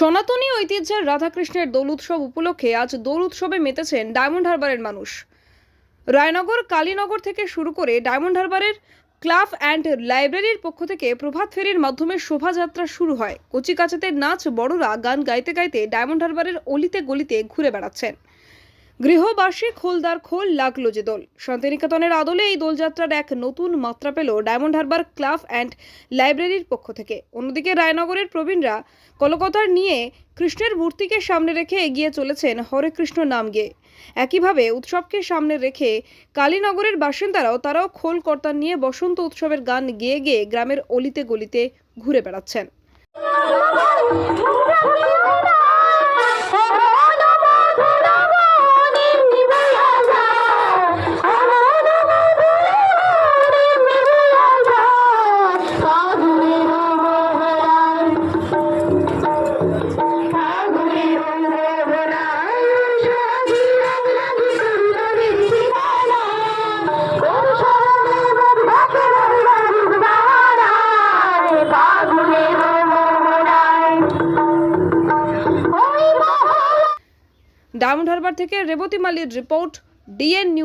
সনাতনী ঐতিহ্যের রাধাকৃষ্ণের দোল উৎসব উপলক্ষে আজ দোল উৎসবে মেতেছেন ডায়মন্ড হারবারের মানুষ। রায়নগর, কালীনগর থেকে শুরু করে ডায়মন্ড হারবারের ক্লাব অ্যান্ড লাইব্রেরির পক্ষ থেকে প্রভাত ফেরির মাধ্যমে শোভাযাত্রা শুরু হয়। কচিকাচাতে নাচ বড়রা গান গাইতে গাইতে ডায়মন্ড হারবারের অলিতে গলিতে ঘুরে বেড়াচ্ছেন। গৃহবার্ষিক খোলদার খোল লাগল যে দোল। শান্তিনিকেতনের আদলে এই দোলযাত্রার এক নতুন মাত্রা পেল ডায়মন্ড হারবার ক্লাব অ্যান্ড লাইব্রেরির পক্ষ থেকে। অন্যদিকে রায়নগরের প্রবীণরা কলকাতার নিয়ে কৃষ্ণের মূর্তিকে সামনে রেখে এগিয়ে চলেছেন হরে কৃষ্ণ নাম গেয়ে একইভাবে উৎসবকে সামনে রেখে কালীনগরের বাসিন্দারাও তারাও খোল কর্তার নিয়ে বসন্ত উৎসবের গান গেয়ে গেয়ে গ্রামের অলিতে গলিতে ঘুরে বেড়াচ্ছেন। ডায়মন্ড হারবার থেকে রেবতী মালির রিপোর্ট ডিএন